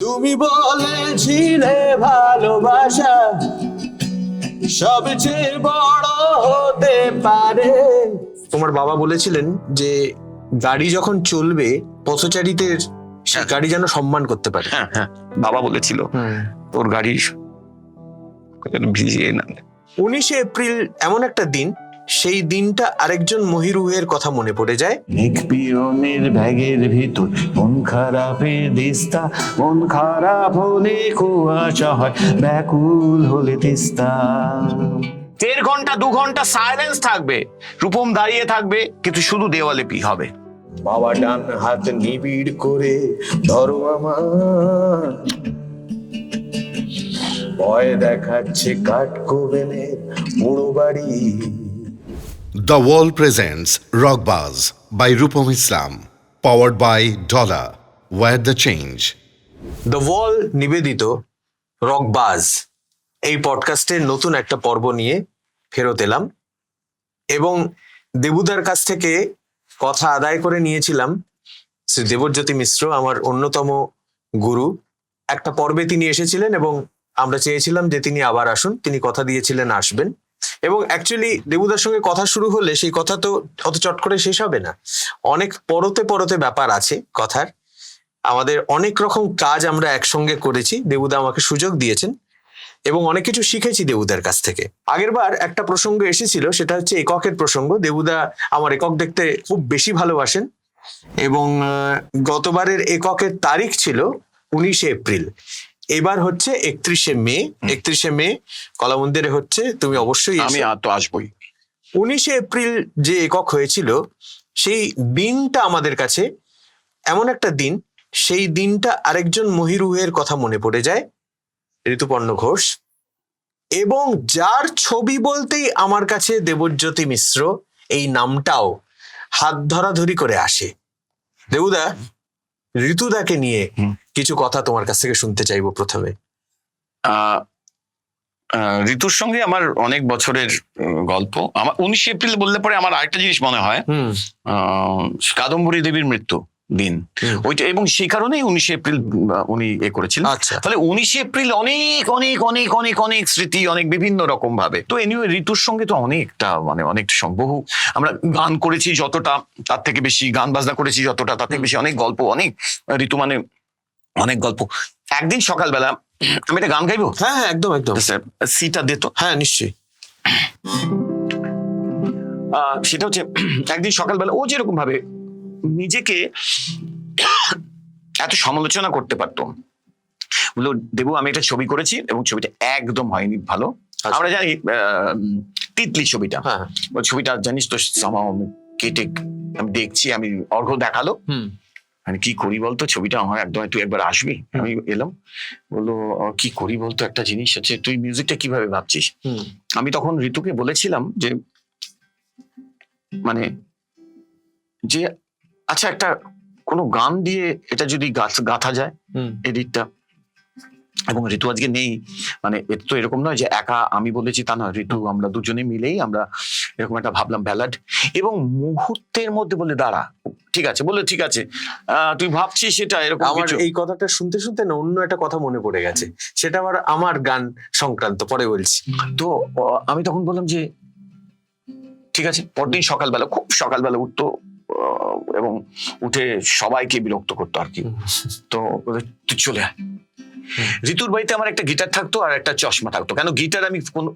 তুমি বলেছিলে ভালোবাসা সবচেয়ে বড় হতে পারে। তোমার বাবা বলেছিলেন যে গাড়ি যখন চলবে পথচারীদের সে গাড়ি যেন সম্মান করতে পারে। হ্যাঁ হ্যাঁ বাবা বলেছিল তোর গাড়ি ভিজিয়ে না উনিশে এপ্রিল এমন একটা দিন সেই দিনটা আরেকজন মহিরুহের কথা মনে পড়ে যায়। পিয়নের ব্যাগের ভিতর মন খারাপের দিস্তা মন খারাপ হলে কুয়াশা হয় ব্যাকুল হলে তিস্তা। দেড় ঘণ্টা দু ঘণ্টা সাইলেন্স থাকবে রূপম দাঁড়িয়ে থাকবে কিন্তু শুধু দেওয়ালে পি হবে। বাবা ডান হাত নিবিড় করে ধরো আমার। ভয় দেখাচ্ছে কাঠ কোবেনের পুরো বাড়ি The Wall presents Rockbuzz by Rupam Islam powered by Dollar. War the change the Wall নিবেদিত রকবাজ এই পডকাস্টের নতুন একটা পর্ব নিয়ে ফেরত এলাম। এবং দেবুদার কাছ থেকে কথা আদায় করে নিয়েছিলাম। শ্রী দেবজ্যোতি মিশ্র, আমার অন্যতম গুরু। একটা পর্বে তিনি এসেছিলেন এবং আমরা চেয়েছিলাম যে তিনি আবার আসুন। তিনি কথা দিয়েছিলেন, আসবেন। এবং অ্যাকচুয়ালি দেবুদার সঙ্গে কথা শুরু হলে সেই কথা তো অত চট করে শেষ হবে না। অনেক পরতে পরতে ব্যাপার আছে কথার। আমাদের অনেক রকম কাজ আমরা একসঙ্গে করেছি, দেবুদা আমাকে সুযোগ দিয়েছেন এবং অনেক কিছু শিখেছি দেবুদার কাছ থেকে। আগেরবার একটা প্রসঙ্গ এসেছিল, সেটা হচ্ছে এককের প্রসঙ্গ। দেবুদা আমার একক দেখতে খুব বেশি ভালোবাসেন এবং গতবারের এককের তারিখ ছিল উনিশে এপ্রিল। এবার হচ্ছে একত্রিশে মে একত্রিশে মে কলামন্দিরে হচ্ছে তুমি অবশ্যই আমি তো আসবই। উনিশে এপ্রিল যে একক হয়েছিল সেই দিনটা আমাদের কাছে এমন একটা দিন সেই দিনটা আরেকজন মহিরুহের কথা মনে পড়ে যায় ঋতুপর্ণ ঘোষ। এবং যার ছবি বলতেই আমার কাছে দেবজ্যোতি মিশ্র এই নামটাও হাত ধরাধরি করে আসে। দেবুদা ঋতুদাকে নিয়ে। কিছু কথা তোমার কাছ থেকে শুনতে চাইব প্রথমে। আহ, আহ, ঋতুর সঙ্গে আমার অনেক বছরের গল্প। আমার উনিশে এপ্রিল বললে পরে আমার আরেকটা জিনিস মনে হয়। আহ, কাদম্বরী দেবীর মৃত্যু দিন। ওইটা এবং সেই কারণেই উনিশে এপ্রিল উনি এ করেছিলেন। আচ্ছা। তাহলে উনিশে এপ্রিল অনেক অনেক অনেক অনেক অনেক স্মৃতি অনেক বিভিন্ন রকম ভাবে তো এনিওয়ে ঋতুর সঙ্গে তো অনেকটা মানে অনেকটা সং- বহু আমরা গান করেছি যতটা তার থেকে বেশি গান বাজনা করেছি যতটা তার থেকে বেশি অনেক গল্প অনেক ঋতু মানে অনেক গল্প। একদিন সকালবেলা আমি একটা গান গাইবো? হ্যাঁ হ্যাঁ একদম একদম। স্যার সিটা দিত হ্যাঁ নিশ্চয়ই। সেটা হচ্ছে একদিন সকালবেলা ও যেরকম ভাবে নিজেকে এত সমালোচনা করতে পারতো। বলল দেবু আমি একটা ছবি করেছি এবং ছবিটা একদম হয়নি ভালো। আচ্ছা। আমরা জানি আহ, তিতলি ছবিটা। হ্যাঁ ছবিটা জানিস তো কেটে আমি দেখছি আমি অর্ঘ দেখাল। হুম। মানে কি করি বলতো? ছবিটা আমার একদম তুই একবার আসবি? আমি এলাম। বলল কি করি বলতো? একটা জিনিস আছে তুই মিউজিকটা কীভাবে ভাবছিস? আমি তখন ঋতুকে বলেছিলাম যে মানে যে আচ্ছা একটা কোনো গান দিয়ে এটা যদি গাথা গাঁথা যায় এডিটটা এবং ঋতু আজকে নেই। মানে এটা তো এরকম নয় যে একা আমি বলেছি তা না ঋতু আমরা দুজনে মিলেই আমরা এরকম একটা ভাবলাম ব্যালাড এবং মুহূর্তের মধ্যে বলে দাঁড়া ঠিক আছে বলে ঠিক আছে তুই ভাবছিস সেটা এরকম আমার এই কথাটা শুনতে শুনতে না অন্য একটা কথা মনে পড়ে গেছে। সেটা আবার আমার গান সংক্রান্ত পরে বলছি। তো আমি তখন বললাম যে ঠিক আছে পরদিন সকালবেলা খুব সকালবেলা উঠতো এবং উঠে সবাইকে বিরক্ত করতো আর কি। তো তুই চলে আয়। ঋতুর বাড়িতে আমার একটা গিটার থাকতো আর একটা চশমা থাকতো। কেন গিটার আমি কোন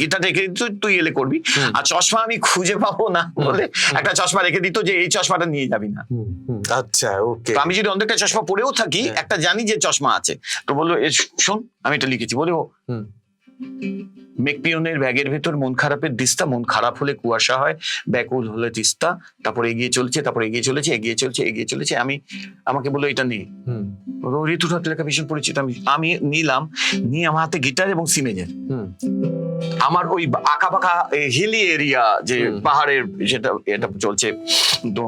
গিটার রেখে দিত তুই এলে করবি। আর চশমা আমি খুঁজে পাবো না বলে একটা চশমা রেখে দিত যে এই চশমাটা নিয়ে যাবি না। আচ্ছা ওকে। আমি যদি অন্ধকার একটা চশমা পরেও থাকি হ্যাঁ। একটা জানি যে চশমা আছে। তো বলল এ শোন আমি এটা লিখেছি। বলে ও হুম। মেকপিয়নের ব্যাগের ভেতর মন খারাপের দিস্তা মন খারাপ হলে কুয়াশা হয় ব্যাকুল হলে তিস্তা তারপর এগিয়ে চলছে তারপরে এগিয়ে চলেছে এগিয়ে চলছে এগিয়ে চলেছে আমি আমাকে বলল এটা হুম। ঋতুর লেখা ভীষণ পরিচিত আমি আমি নিলাম নিয়ে আমার হাতে গিটার এবং সিমেজের হুম। আমার ওই আঁকা পাকা হিলি এরিয়া যে পাহাড়ের যেটা এটা চলছে তো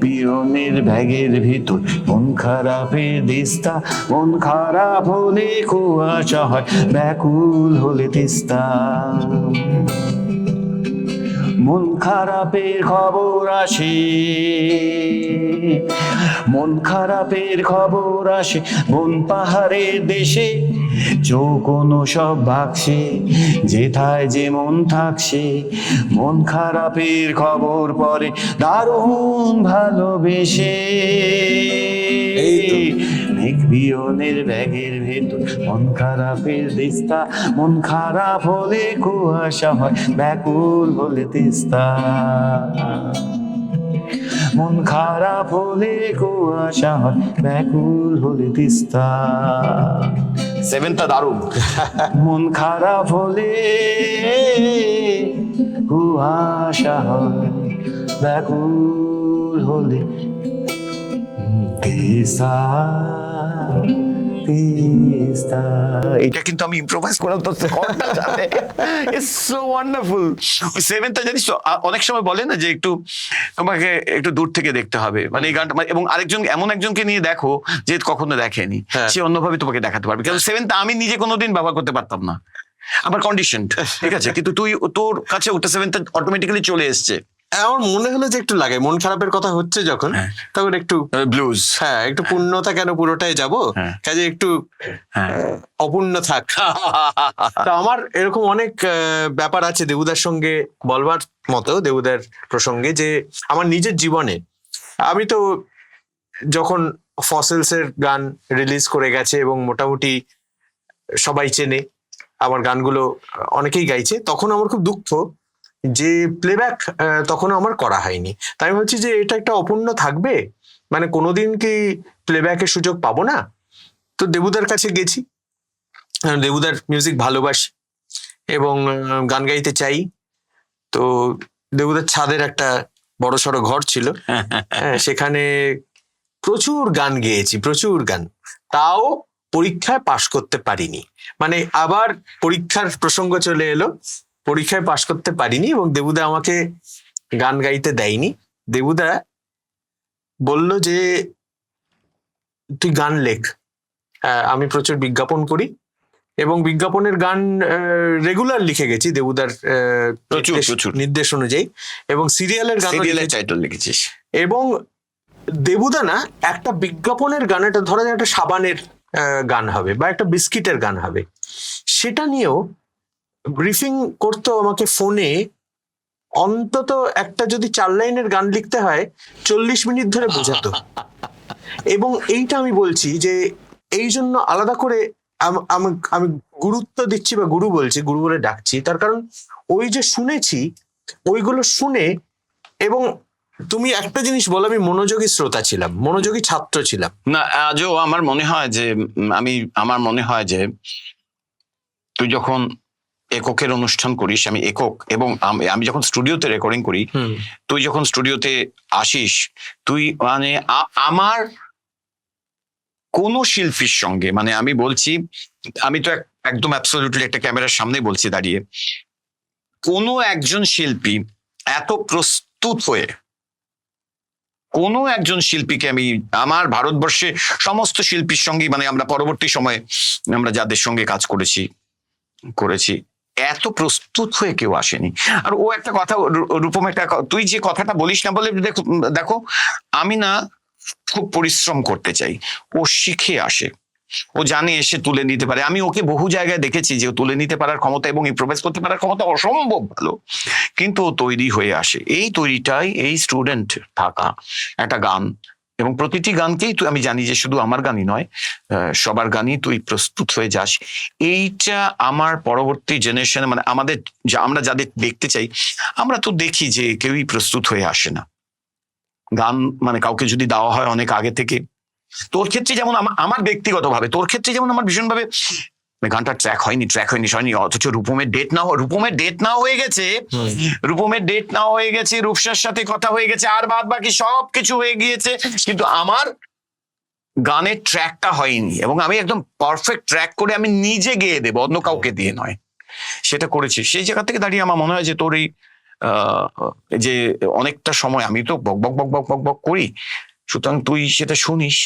পিয়নের ব্যাগের ভিতর মন খারাপের দিস্তা মন খারাপ হলে কুয়াশা হয় ব্যাকুল হলে তিস্তা। মন খারাপের খবর আসে। মন খারাপের খবর আসে বন পাহাড়ের দেশে। চৌকোনো সব ভাগছে, যেথায় যে মন থাকছে। মন খারাপের খবর পরে দারুণ ভালোবেসে। বিয়নের ব্যাগের ভেতর মন খারাপের দিস্তা মন খারাপ হলে কুয়াশা হয় ব্যাকুল হলে তিস্তা। মন খারাপ হলে কুয়াশা হয় ব্যাকুল হলে তিস্তা। সেভেনটা দারুণ। মন খারাপ হলে কুয়াশা হয় ব্যাকুল হলে তিস্তা। এটা কিন্তু আমি ইম্প্রোভাইজ করলাম তো ইটস সো ওয়ান্ডারফুল সেভেনটা জানিস তো অনেক সময় বলে না যে একটু তোমাকে একটু দূর থেকে দেখতে হবে। মানে এই গানটা মানে- এবং আরেকজন এমন একজনকে নিয়ে দেখো যে কখনো দেখেনি। হ্যাঁ। সে অন্যভাবে তোমাকে দেখাতে পারবে। কারণ সেভেনটা আমি নিজে কোনোদিন ব্যবহার করতে পারতাম না। আমার কন্ডিশন ঠিক আছে? কিন্তু তুই তোর কাছে ওটা সেভেনটা অটোমেটিক্যালি চলে এসছে। আমার মনে হলো যে একটু লাগে। মন খারাপের কথা হচ্ছে যখন হ্যাঁ। তখন একটু ব্লুজ হ্যাঁ একটু পূর্ণতা কেন পুরোটাই যাব? হ্যাঁ। কাজে একটু হ্যাঁ। অপূর্ণ থাক। তা আমার এরকম অনেক ব্যাপার আছে দেবুদার সঙ্গে বলবার মতো দেবুদার প্রসঙ্গে যে আমার নিজের জীবনে আমি তো যখন ফসেলস এর গান রিলিজ করে গেছে এবং মোটামুটি সবাই চেনে আমার গানগুলো অনেকেই গাইছে তখন আমার খুব দুঃখ। যে প্লেব্যাক তখন আমার করা হয়নি। তাই আমি ভাবছি যে এটা একটা অপূর্ণ থাকবে? মানে কোনোদিন কি প্লেব্যাকের সুযোগ পাবো না? তো দেবুদার কাছে গেছি। দেবুদার মিউজিক ভালোবাসি এবং গান গাইতে চাই। তো দেবুদার ছাদের একটা বড় সড়ো ঘর ছিল। হ্যাঁ, সেখানে প্রচুর গান গেয়েছি প্রচুর গান। তাও পরীক্ষায় পাশ করতে পারিনি। মানে আবার পরীক্ষার প্রসঙ্গ চলে এলো। পরীক্ষায় পাশ করতে পারিনি এবং দেবুদা আমাকে গান গাইতে দেয়নি। দেবুদা বলল যে তুই গান লেখ। আমি প্রচুর বিজ্ঞাপন করি এবং বিজ্ঞাপনের গান রেগুলার লিখে গেছি দেবুদার নির্দেশ- অনুযায়ী এবং সিরিয়ালের গান টাইটেল লিখেছিস। এবং দেবুদা না একটা বিজ্ঞাপনের গান একটা ধরা যায় একটা সাবানের আহ, গান হবে বা একটা বিস্কিটের গান হবে। সেটা নিয়েও ব্রিফিং করতো আমাকে ফোনে অন্তত একটা যদি চার লাইনের গান লিখতে হয়, চল্লিশ মিনিট ধরে বোঝাতো। এবং এইটা আমি বলছি যে, এই জন্য আলাদা করে আম- গুরুত্ব দিচ্ছি বা গুরু বলছি, গুরু বলে ডাকছি। তার কারণ ওই যে শুনেছি, ওইগুলো শুনে এবং তুমি একটা জিনিস বলো, আমি মনোযোগী শ্রোতা ছিলাম, মনোযোগী ছাত্র ছিলাম। না, আজও আমার মনে হয় যে আমি, আমার মনে হয় যে, তুই যখন এককের অনুষ্ঠান করিস আমি একক এবং আমি যখন স্টুডিওতে রেকর্ডিং করি তুই যখন স্টুডিওতে আসিস তুই মানে আমার কোন শিল্পীর সঙ্গে মানে আমি বলছি আমি তো এক- একদম অ্যাবসলিউটলি একটা ক্যামেরার সামনে বলছি দাঁড়িয়ে কোনো একজন শিল্পী এত প্রস্তুত হয়ে কোনো একজন শিল্পীকে আমি আমার ভারতবর্ষে সমস্ত শিল্পীর সঙ্গে মানে আমরা পরবর্তী সময়ে আমরা যাদের সঙ্গে কাজ করেছি করেছি এত প্রস্তুত হয়ে কেউ আসেনি। আর ও একটা কথা রূপম একটা তুই যে কথাটা বলিস না বলে দেখো দেখো, আমি না খুব পরিশ্রম করতে চাই। ও শিখে আসে। ও জানে এসে তুলে নিতে পারে। আমি ওকে বহু জায়গায় দেখেছি যে তুলে নিতে পারার ক্ষমতা এবং ইম্প্রোভাইজ করতে পারার ক্ষমতা অসম্ভব ভালো। কিন্তু ও তৈরি হয়ে আসে। এই তৈরিটাই এই স্টুডেন্ট থাকা একটা গান। এবং প্রতিটি গানকেই তুই, আমি জানি যে শুধু আমার গানই নয় সবার গানই তুই প্রস্তুত হয়ে যাস। এইটা আমার পরবর্তী জেনারেশনে মানে আমাদের যা, আমরা যাদের দেখতে চাই, আমরা তো দেখি যে কেউই প্রস্তুত হয়ে আসে না। গান মানে কাউকে যদি দেওয়া হয় অনেক আগে থেকে, তোর ক্ষেত্রে যেমন আমা- আমার ব্যক্তিগতভাবে, তোর ক্ষেত্রে যেমন আমার ভীষণভাবে গানটা ট্র্যাক হয়নি ট্র্যাক হয়নি হয়নি অথচ রূপমের ডেট না রূপমের ডেট না হয়ে গেছে। রূপমের ডেট না হয়ে গেছে রূপসার সাথে কথা হয়ে গেছে আর বাদ বাকি সব কিছু হয়ে গিয়েছে। কিন্তু আমার গানের ট্র্যাকটা হয়নি এবং আমি একদম পারফেক্ট ট্র্যাক করে আমি নিজে গেয়ে দেবো অন্য কাউকে দিয়ে নয়। সেটা করেছি। সেই জায়গা থেকে দাঁড়িয়ে আমার মনে হয় যে তোর এই যে অনেকটা সময় আমি তো বক বক বক বক বক বক করি। সুতরাং তুই সেটা শুনিস।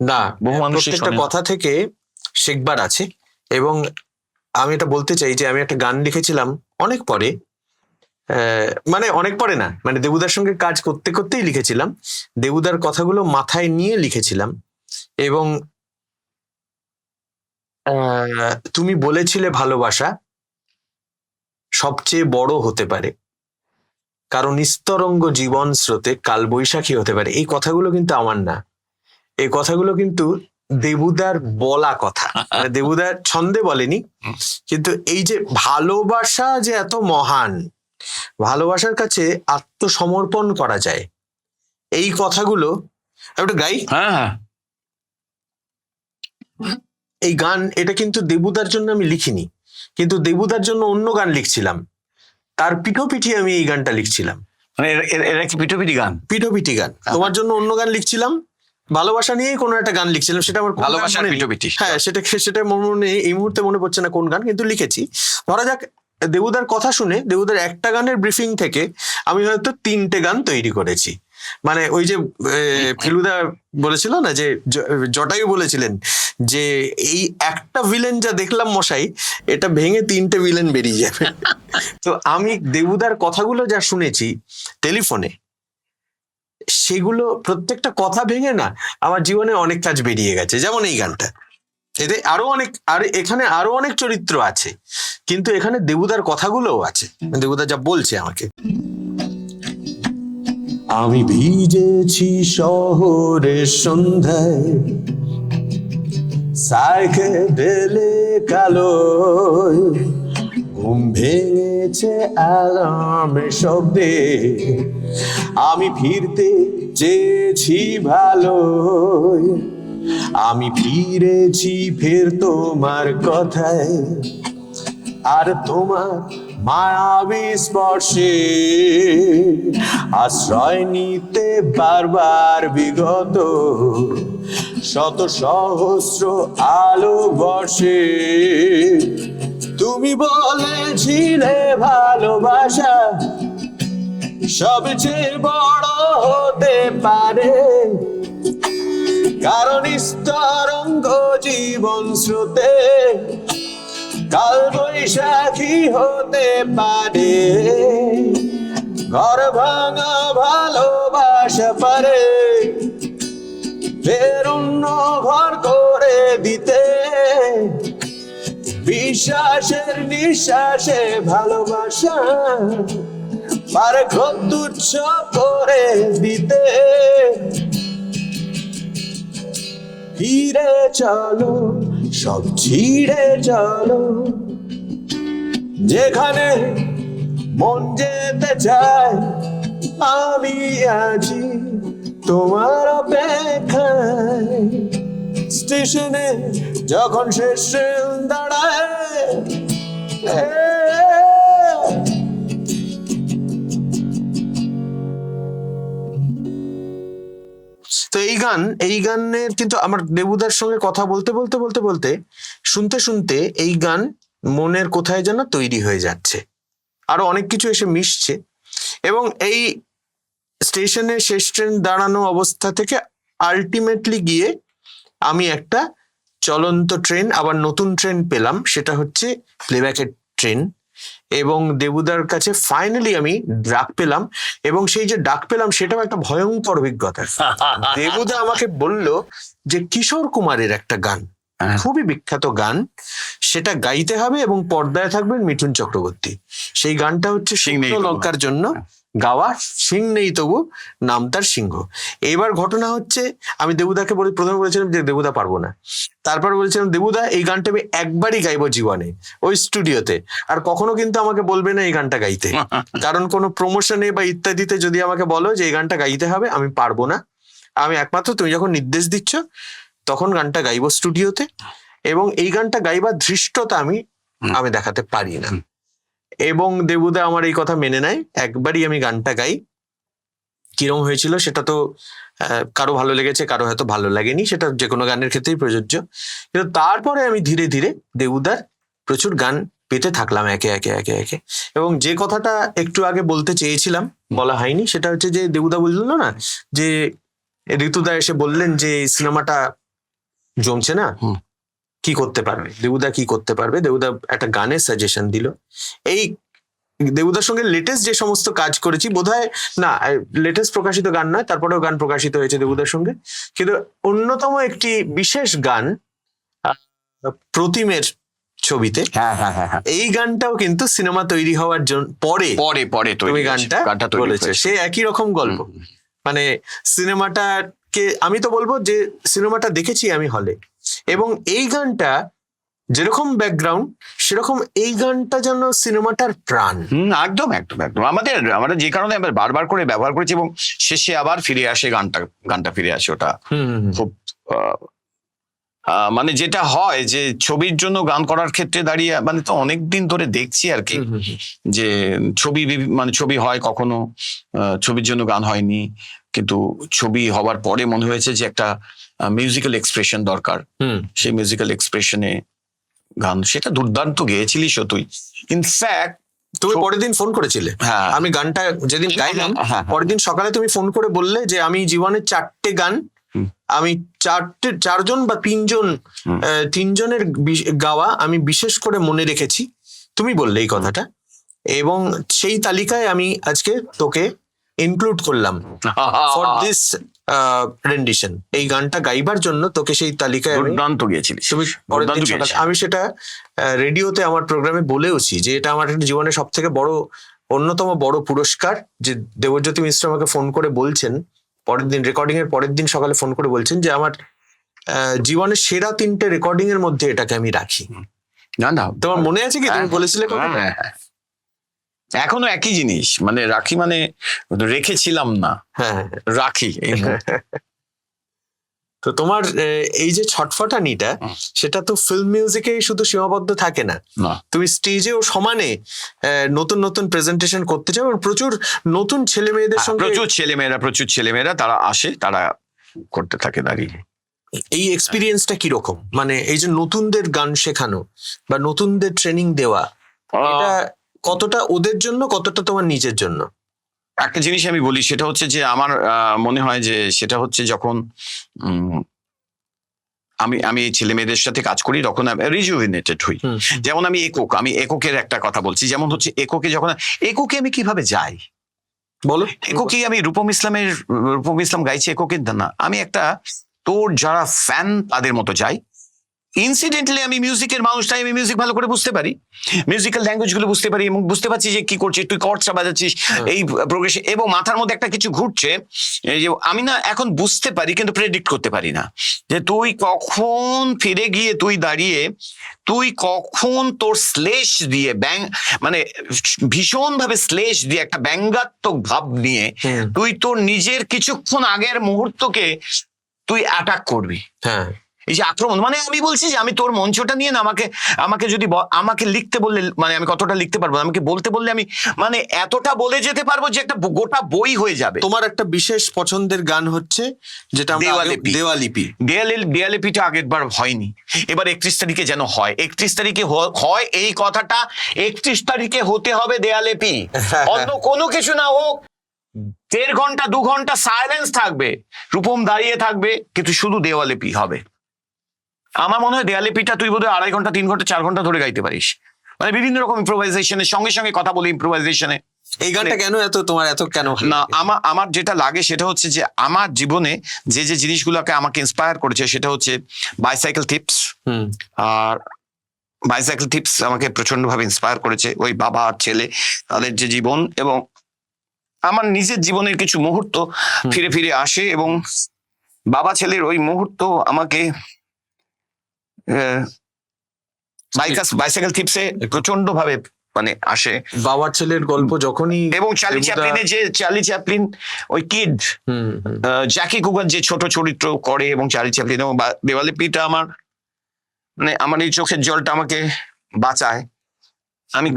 না বহু না। কথা থেকে শেখবার আছে। এবং আমি এটা বলতে চাই যে আমি একটা গান লিখেছিলাম অনেক পরে মানে অনেক পরে না মানে দেবুদার সঙ্গে কাজ করতে করতেই লিখেছিলাম। দেবুদার কথাগুলো মাথায় নিয়ে লিখেছিলাম এবং তুমি বলেছিলে ভালোবাসা সবচেয়ে বড় হতে পারে। কারণ নিস্তরঙ্গ জীবন স্রোতে কালবৈশাখী হতে পারে। এই কথাগুলো কিন্তু আমার না। এই কথাগুলো কিন্তু দেবুদার বলা কথা। মানে দেবুদার ছন্দে বলেনি কিন্তু এই যে ভালোবাসা যে এত মহান ভালোবাসার কাছে আত্মসমর্পণ করা যায় এই কথাগুলো একটা গাই। হ্যাঁ হ্যাঁ। এই গান এটা কিন্তু দেবুদার জন্য আমি লিখিনি কিন্তু দেবুদার জন্য অন্য গান লিখছিলাম। তার পিঠোপিঠি আমি এই গানটা লিখছিলাম। মানে কি পিঠোপিঠি গান? পিঠোপিঠি গান। তোমার জন্য অন্য গান লিখছিলাম ভালোবাসা নিয়েই কোনো একটা গান লিখছিলাম সেটা আমার ভালোবাসার মনে হ্যাঁ সেটা সেটা মনে মনে এই মুহূর্তে মনে পড়ছে না কোন গান কিন্তু লিখেছি। ধরা যাক দেবুদার কথা শুনে দেবুদার একটা গানের ব্রিফিং থেকে আমি হয়তো তিনটে গান তৈরি করেছি। মানে ওই যে ফেলুদা বলেছিল না যে জটায়ু বলেছিলেন যে এই একটা ভিলেন যা দেখলাম মশাই এটা ভেঙে তিনটে ভিলেন বেরিয়ে যাবে। তো আমি দেবুদার কথাগুলো যা শুনেছি টেলিফোনে সেগুলো প্রত্যেকটা কথা ভেঙে না আমার জীবনে অনেক কাজ বেরিয়ে গেছে। যেমন এই গানটা। এতে আরও অনেক, আর এখানে আরও অনেক চরিত্র আছে। কিন্তু এখানে দেবুদার কথাগুলোও আছে। দেবুদা যা বলছে আমাকে। আমি ভিজেছি শহরের সন্ধ্যায়। সাইকেলে কালো ঘুম ভেঙেছে অ্যালার্মের শব্দে আমি ফিরতে চেয়েছি ভালো আমি ফিরেছি ফের তোমার কথায়। আর তোমার মায়াবী স্পর্শে আশ্রয় নিতে বারবার বিগত শত সহস্র আলো বর্ষে তুমি বলেছিলে ভালোবাসা সবচেয়ে বড় হতে পারে। কারণ স্তরঙ্গ জীবন স্রোতে কাল বৈশাখী হতে পারে। ঘর ভাঙা ভালোবাসা পারে। বিশ্বাসের নিঃশ্বাসে ভালোবাসা, পারে খুব তুচ্ছ করে দিতে। ফিরে চলো, সব ছিঁড়ে চলো। যেখানে মন যেতে চায়, আমি আছি তোমার অপেক্ষায়। স্টেশনে যখন শেষ দাঁড়ায় তো এই গান, এই গানের কিন্তু আমার দেবুদার সঙ্গে কথা বলতে বলতে বলতে বলতে শুনতে শুনতে এই গান মনের কোথায় যেন তৈরি হয়ে যাচ্ছে। আরও অনেক কিছু এসে মিশছে। এবং এই স্টেশনে শেষ ট্রেন দাঁড়ানো অবস্থা থেকে আলটিমেটলি গিয়ে আমি একটা চলন্ত ট্রেন আবার নতুন ট্রেন পেলাম সেটা হচ্ছে প্লেব্যাকের ট্রেন। এবং দেবুদার কাছে ফাইনালি আমি ডাক পেলাম এবং সেই যে ডাক পেলাম সেটাও একটা ভয়ঙ্কর অভিজ্ঞতা দেবুদা আমাকে বলল যে কিশোর কুমারের একটা গান হ্যাঁ। খুবই বিখ্যাত গান সেটা গাইতে হবে এবং পর্দায় থাকবেন মিঠুন চক্রবর্তী। সেই গানটা হচ্ছে লঙ্কার জন্য গাওয়া সিং নেই তবু নাম তার সিংহ। এইবার ঘটনা হচ্ছে আমি দেবুদাকে বলে প্রথমে বলেছিলাম যে দেবুদা পারব না। তারপর বলেছিলাম দেবুদা এই গানটা আমি একবারই গাইবো জীবনে ওই স্টুডিওতে। আর কখনো কিন্তু আমাকে বলবে না এই গানটা গাইতে। কারণ কোনো প্রমোশনে বা ইত্যাদিতে যদি আমাকে বলো যে এই গানটা গাইতে হবে আমি পারব না। আমি একমাত্র তুমি যখন নির্দেশ দিচ্ছ তখন গানটা গাইবো স্টুডিওতে। এবং এই গানটা গাইবার ধৃষ্টতা আমি আমি দেখাতে পারি না। এবং দেবুদা আমার এই কথা মেনে নেয়। একবারই আমি গানটা গাই। কিরম হয়েছিল সেটা তো কারও ভালো লেগেছে, কারও হয়তো ভালো লাগেনি, সেটা যে কোনো গানের ক্ষেত্রেই প্রযোজ্য। কিন্তু তারপরে আমি ধীরে ধীরে দেবুদার প্রচুর গান পেতে থাকলাম একে একে একে একে। এবং যে কথাটা একটু আগে বলতে চেয়েছিলাম, বলা হয়নি, সেটা হচ্ছে যে দেবুদা বলল না, যে ঋতুদা এসে বললেন যে সিনেমাটা জমছে না। কি করতে পারবে? দেবুদা কি করতে পারবে? দেবুদা একটা গানের সাজেশন দিল। এই দেবুদার সঙ্গে লেটেস্ট যে সমস্ত কাজ করেছি বোধহয় না লেটেস্ট প্রকাশিত গান নয় তারপরেও গান প্রকাশিত হয়েছে দেবুদার সঙ্গে। কিন্তু অন্যতম একটি বিশেষ গান প্রতিমের ছবিতে হ্যাঁ হ্যাঁ হ্যাঁ এই গানটাও কিন্তু সিনেমা তৈরি হওয়ার জন্য পরে পরে পরে তুমি গানটা গানটা বলেছে। সে একই রকম গল্প। মানে সিনেমাটাকে আমি তো বলব যে সিনেমাটা দেখেছি আমি হলে। এবং এই গানটা যেরকম ব্যাকগ্রাউন্ড সেরকম এই গানটা যেন সিনেমাটার প্রাণ। হুম একদম একদম একদম। আমাদের আমরা যে কারণে আমরা বারবার করে ব্যবহার করেছি এবং শেষে আবার ফিরে আসে গানটা গানটা ফিরে আসে ওটা। খুব মানে যেটা হয় যে ছবির জন্য গান করার ক্ষেত্রে দাঁড়িয়ে মানে তো অনেক দিন ধরে দেখছি আর কি যে ছবি মানে ছবি হয় কখনো আহ, ছবির জন্য গান হয়নি। কিন্তু ছবি হওয়ার পরে মনে হয়েছে যে একটা মিউজিক্যাল এক্সপ্রেশন দরকার। হুম। সেই মিউজিক্যাল এক্সপ্রেশনে গান সেটা দুর্দান্ত গেয়েছিলিস তুই। ইনফ্যাক্ট তুমি পরের দিন ফোন করেছিলে। হ্যাঁ। আমি গানটা যেদিন গাইলাম হ্যাঁ, হ্যাঁ। পরের দিন সকালে তুমি ফোন করে বললে যে আমি জীবনের চারটে গান। আমি চারটে চারজন বা তিনজন তিনজনের গাওয়া আমি বিশেষ করে মনে রেখেছি। তুমি বললে এই কথাটা। এবং সেই তালিকায় আমি আজকে তোকে ইনক্লুড করলাম। ফর দিস রেন্ডিশন এই গানটা গাইবার জন্য তোকে সেই তালিকায় দুর্দান্ত গিয়েছিলিস। তুমি। আমি সেটা রেডিওতে আমার প্রোগ্রামে বলেওছি যে এটা আমার জীবনের সব থেকে বড় অন্যতম বড় পুরস্কার। যে দেবজ্যোতি মিশ্র আমাকে ফোন করে বলছেন পরের দিন রেকর্ডিং এর পরের দিন সকালে ফোন করে বলছেন যে আমার জীবনের সেরা তিনটে রেকর্ডিং এর মধ্যে এটাকে আমি রাখি। না না। তোমার মনে আছে কি? তুমি হ্যাঁ, বলেছিলে হ্যাঁ, হ্যাঁ। এখনও একই জিনিস মানে রাখি মানে রেখেছিলাম না হ্যাঁ হ্যাঁ। রাখি। তো তোমার এই যে ছটফটানিটা। সেটা তো ফিল্ম মিউজিকেই শুধু সীমাবদ্ধ থাকে না তুমি স্টেজেও সমানে নতুন নতুন প্রেজেন্টেশন করতে চাও এবং প্রচুর নতুন ছেলে মেয়েদের হ্যাঁ, সঙ্গে প্রচুর ছেলে মেয়েরা প্রচুর ছেলেমেয়েরা তারা আসে তারা করতে থাকে দাঁড়িয়ে এই এক্সপিরিয়েন্সটা কীরকম মানে এই যে নতুনদের গান শেখানো বা নতুনদের ট্রেনিং দেওয়া এটা কতটা ওদের জন্য কতটা তোমার নিজের জন্য? একটা জিনিস আমি বলি সেটা হচ্ছে যে আমার মনে হয় যে সেটা হচ্ছে যখন উম, আমি আমি ছেলে মেয়েদের সাথে কাজ করি তখন রিজুভিনেটেড হই। যেমন আমি একক আমি এককের একটা কথা বলছি যেমন হচ্ছে এককে যখন এককে আমি কীভাবে যাই? বলো। এককে আমি রূপম ইসলামের রূপম ইসলাম গাইছি এককের না আমি একটা তোর যারা ফ্যান তাদের মতো যাই। ইনসিডেন্টালি আমি মিউজিকের মানুষ তাই আমি মিউজিক ভালো করে বুঝতে পারি। মিউজিক্যাল ল্যাঙ্গুয়েজগুলো বুঝতে পারি এবং বুঝতে পারছি যে কি করছিস তুই কর্ডসটা বাজাচ্ছিস হ্যাঁ। এই প্রোগ্রেশন এবং মাথার মধ্যে একটা কিছু ঘুরছে যে আমি না এখন বুঝতে পারি কিন্তু প্রেডিক্ট করতে পারি না। যে তুই কখন ফিরে গিয়ে তুই দাঁড়িয়ে তুই কখন তোর শ্লেষ দিয়ে ব্যাং মানে ভীষণ ভাবে স্লেশ দিয়ে একটা ব্যঙ্গাত্মক ভাব নিয়ে তুই তোর নিজের কিছুক্ষণ আগের মুহূর্তকে তুই অ্যাটাক করবি। হ্যাঁ। এই যে আক্রমণ মানে আমি বলছি যে আমি তোর মঞ্চটা নিয়ে না আমাকে আমাকে যদি আমাকে লিখতে বললে মানে আমি কতটা লিখতে পারব আমাকে বলতে বললে আমি মানে এতটা বলে যেতে পারব যে একটা গোটা বই হয়ে যাবে। তোমার একটা বিশেষ পছন্দের গান হচ্ছে যেটা দেওয়ালিপি। দেওয়ালিপি। দেয়ালে দেয়ালিপিটা আগের বার হয়নি। এবার একত্রিশ তারিখে যেন হয়। একত্রিশ তারিখে হয় এই কথাটা একত্রিশ তারিখে হতে হবে দেয়ালেপি। অন্য কোনো কিছু না হোক দেড় ঘণ্টা দু ঘণ্টা সাইলেন্স থাকবে। রূপম দাঁড়িয়ে থাকবে কিন্তু শুধু দেওয়ালিপি হবে। আমার মনে হয় দেয়ালিপিটা তুই বোধহয় আড়াই ঘণ্টা তিন ঘণ্টা চার ঘণ্টা ধরে গাইতে পারিস। মানে বিভিন্ন রকম ইম্প্রোভাইজেশনের সঙ্গে সঙ্গে কথা বলি ইম্প্রোভাইজেশনে এই গানটা কেন এত তোমার এত কেন না আমার আমার যেটা লাগে সেটা হচ্ছে যে আমার জীবনে যে যে জিনিসগুলোকে আমাকে ইন্সপায়ার করেছে সেটা হচ্ছে বাইসাইকেল টিপস হুম। আর বাইসাইকেল টিপস আমাকে প্রচণ্ড ভাবে ইন্সপায়ার করেছে ওই বাবা আর ছেলে তাদের যে জীবন এবং আমার নিজের জীবনের কিছু মুহূর্ত ফিরে ফিরে আসে এবং বাবা ছেলের ওই মুহূর্ত আমাকে বাইসাইকেল টিপসে প্রচণ্ড ভাবে মানে আসে। বাবা ছেলের গল্প যখনই এবং চার্লি চ্যাপলিনের যে চার্লি চ্যাপলিন ওই কিড। জ্যাকি কুগার যে ছোট চরিত্র করে এবং চার্লি চ্যাপলিন এবং দেওয়ালি পিটা আমার মানে আমার এই চোখের জলটা আমাকে বাঁচায়। আমি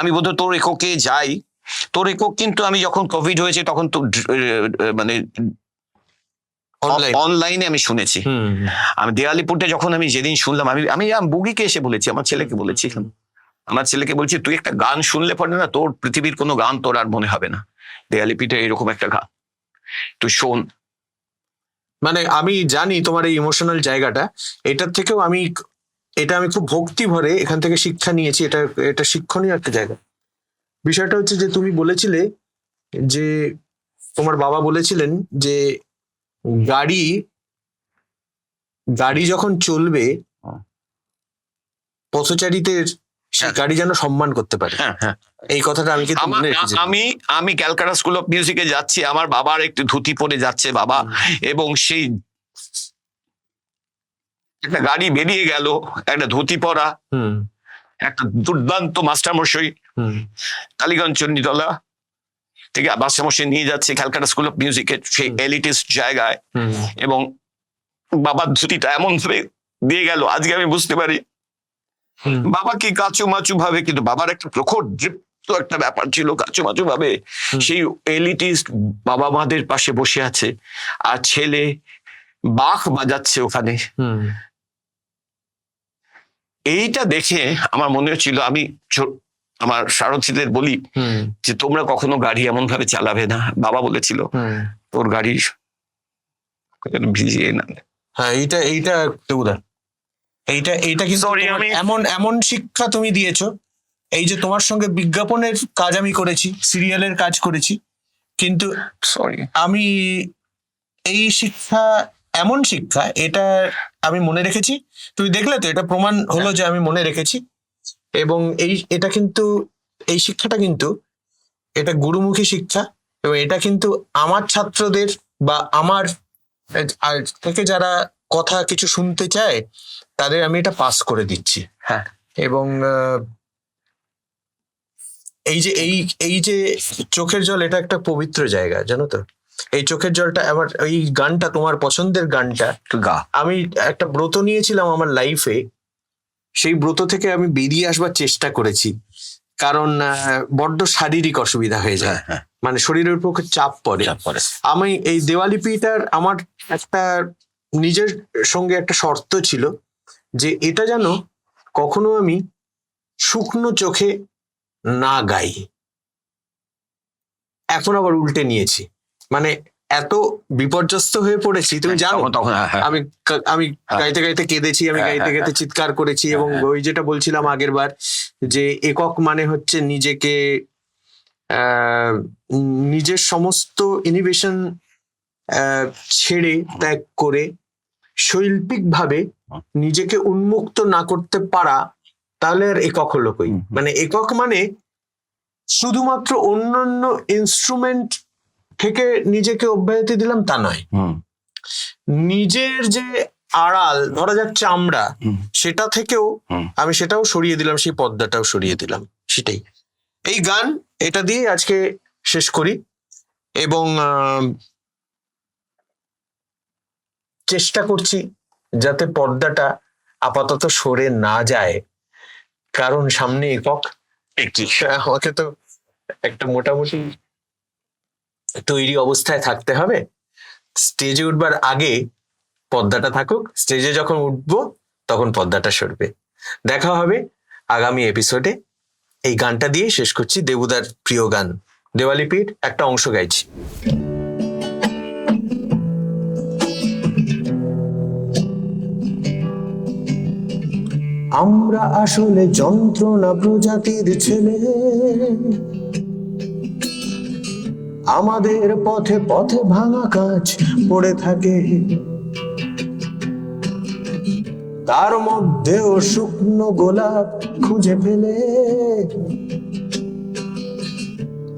আমি বোধহয় তোর এককে যাই। তোর একক কিন্তু আমি যখন কোভিড হয়েছে তখন তো মানে. অনলাইনে আমি শুনেছি। আমি দেয়ালিপুরটা যখন আমি যেদিন শুনলাম আমি আমি বুগিকে এসে বলেছি আমার ছেলেকে বলেছিলাম আমার ছেলেকে বলছি তুই একটা গান শুনলে পরে না তোর পৃথিবীর কোনো গান তোর আর মনে হবে না। দেয়ালিপিটা এরকম একটা গান। তুই শোন। মানে আমি জানি তোমার এই ইমোশনাল জায়গাটা। এটার থেকেও আমি এটা আমি খুব ভক্তি ভরে এখান থেকে শিক্ষা নিয়েছি। এটা এটা শিক্ষণীয় একটা জায়গা। বিষয়টা হচ্ছে যে তুমি বলেছিলে যে তোমার বাবা বলেছিলেন যে গাড়ি গাড়ি যখন চলবে হ্যাঁ। পথচারীদের হ্যাঁ। গাড়ি যেন সম্মান করতে পারে। হ্যাঁ হ্যাঁ। এই কথাটা আমি কিন্তু মনে রেখেছি আমি আমি ক্যালকাটা স্কুল অফ মিউজিকে যাচ্ছি আমার বাবার একটু ধুতি পরে যাচ্ছে বাবা এবং সেই একটা গাড়ি বেরিয়ে গেল একটা ধুতি পরা হুম। একটা দুর্দান্ত মাস্টার মশাই হুম। কালীগঞ্জ চণ্ডীতলা থেকে মাস্টার মশাই নিয়ে যাচ্ছে ক্যালকাটা স্কুল অফ মিউজিকের সেই এলিটিস্ট জায়গায়। এবং বাবার ধুতিটা এমন ভাবে দিয়ে গেল আজকে আমি বুঝতে পারি। বাবা কি কাচু মাচু ভাবে কিন্তু বাবার একটা প্রখর দৃপ্ত একটা ব্যাপার ছিল কাচু মাচু ভাবে। সেই এলিটিস্ট বাবা মাদের পাশে বসে আছে আর ছেলে বাঘ বাজাচ্ছে ওখানে। এইটা দেখে আমার মনে হচ্ছিল আমি আমার সারথীদের বলি যে তোমরা কখনো গাড়ি এমন ভাবে চালাবে না? বাবা বলেছিল তোর গাড়ি ভিজিয়ে না হ্যাঁ এইটা এইটা এইটা এইটা কিন্তু আমি- এমন এমন শিক্ষা তুমি দিয়েছ এই যে তোমার সঙ্গে বিজ্ঞাপনের কাজ আমি করেছি সিরিয়ালের কাজ করেছি কিন্তু সরি আমি এই শিক্ষা এমন শিক্ষা এটা আমি মনে রেখেছি। তুমি দেখলে তো এটা প্রমাণ হলো যে আমি মনে রেখেছি। এবং এই এটা কিন্তু এই শিক্ষাটা কিন্তু এটা গুরুমুখী শিক্ষা এবং এটা কিন্তু আমার ছাত্রদের বা আমার থেকে যারা কথা কিছু শুনতে চায় তাদের আমি এটা পাস করে দিচ্ছি। হ্যাঁ। এবং এই যে এই এই যে চোখের জল এটা একটা পবিত্র জায়গা জানো তো? এই চোখের জলটা আমার এই গানটা তোমার পছন্দের গানটা গা। আমি একটা ব্রত নিয়েছিলাম আমার লাইফে সেই ব্রত থেকে আমি বেরিয়ে আসবার চেষ্টা করেছি। কারণ বড্ড শারীরিক অসুবিধা হয়ে যায়। হ্যাঁ হ্যাঁ। মানে শরীরের পক্ষে চাপ পড়ে। আমি এই দেওয়ালিপিটার আমার একটা নিজের সঙ্গে একটা শর্ত ছিল যে এটা যেন কখনো আমি শুকনো চোখে না গাই। এখন আবার উল্টে নিয়েছি। মানে এত বিপর্যস্ত হয়ে পড়েছি তুমি জানো তখন হ্যাঁ, হ্যাঁ। আমি আমি হ্যাঁ। গাইতে গাইতে কেঁদেছি আমি হ্যাঁ, গাইতে হ্যাঁ, গাইতে চিৎকার করেছি এবং হ্যাঁ, ওই যেটা বলছিলাম আগের বার যে একক মানে হচ্ছে নিজেকে নিজের সমস্ত ইনিভেশন ছেড়ে ত্যাগ করে শৈল্পিক ভাবে নিজেকে উন্মুক্ত না করতে পারা তাহলে আর একক হলো কই। মানে একক মানে শুধুমাত্র অন্যান্য ইনস্ট্রুমেন্ট থেকে নিজেকে অব্যাহতি দিলাম তা নয়। নিজের যে আড়াল ধরা যাক চামড়া। সেটা থেকেও। আমি সেটাও সরিয়ে দিলাম সেই পর্দাটাও সরিয়ে দিলাম সেটাই। এই গান এটা দিয়ে আজকে শেষ করি এবং চেষ্টা করছি যাতে পর্দাটা আপাতত সরে না যায়। কারণ সামনে একক আমাকে তো একটা মোটামুটি তৈরি অবস্থায় থাকতে হবে। স্টেজে উঠবার আগে পর্দাটা থাকুক। স্টেজে যখন উঠবো, তখন পর্দাটা সরবে। দেখা হবে আগামী এপিসোডে এই গানটা দিয়ে শেষ করছি দেবুদার প্রিয় গান। দেওয়ালিপির একটা অংশ গাইছি। আমরা আসলে যন্ত্রণা প্রজাতির ছেলে। আমাদের পথে পথে ভাঙা কাজ পড়ে থাকে। তার মধ্যেও শুকনো গোলাপ খুঁজে ফেলে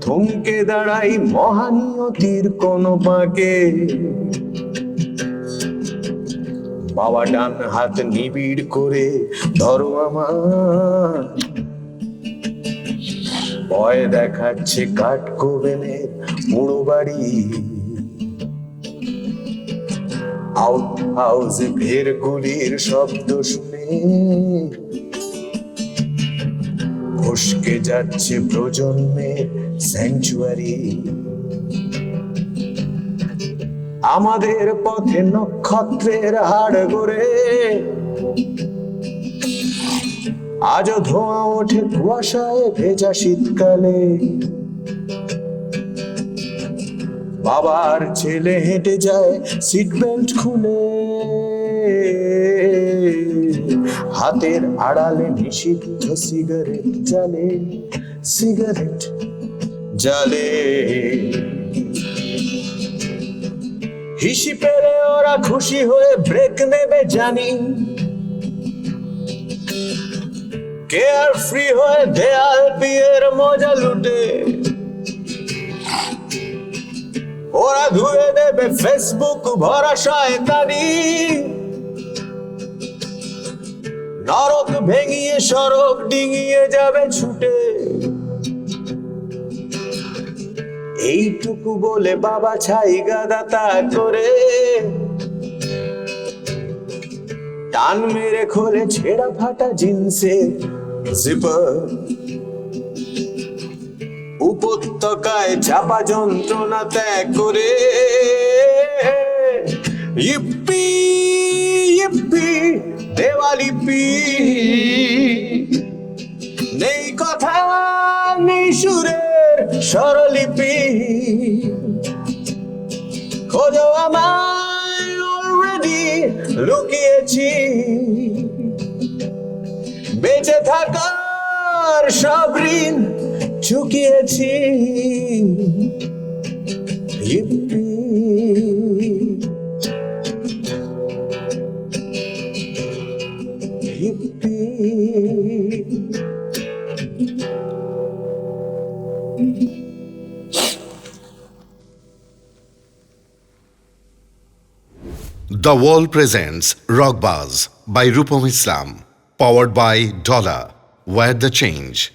থমকে দাঁড়াই মহানিয়তির কোন পাকে। বাবা ডান হাত নিবিড় করে, ধরো আমার ভয় দেখাচ্ছে কাঠ কোবেনের পুরো বাড়ি। আউট হাউস গুলির শব্দ শুনে ফসকে যাচ্ছে প্রজন্মের স্যাংচুয়ারি আমাদের পথে নক্ষত্রের হাড় গড়ে আজও ধোঁয়া ওঠে কুয়াশায় ভেজা শীতকালে। বাবার ছেলে হেঁটে যায় সিট বেল্ট খুলে। হাতের আড়ালে নিষিদ্ধ সিগারেট জালে সিগারেট জালে হিসি পেলে ওরা খুশি হয়ে ব্রেক নেবে জানি। কেয়ার ফ্রি হয়ে? দেয়াল বিয়ের মজা লুটে। ওরা ধুয়ে দেবে ফেসবুক ভরা শয়তানি নরক ভেঙিয়ে সড়ক ডিঙিয়ে যাবে ছুটে। এইটুকু বলে বাবা ছাই গাদা তা করে। টান মেরে খোলে ছেঁড়া ফাটা জিন্সে। জিপার উপত্যকায় চাপা যন্ত্রণা ত্যাগ করে ইপ্পি ইপ্পি, দেওয়ালিপি। নেই কথা নেই সুরের স্বরলিপি। খোঁজো আমায় অলরেডি লুকিয়েছি। বেঁচে থাকার সব ঋণ চুকিয়েছি Wall presents Rock Buzz by Rupam Islam, powered by Dollar. Where the change.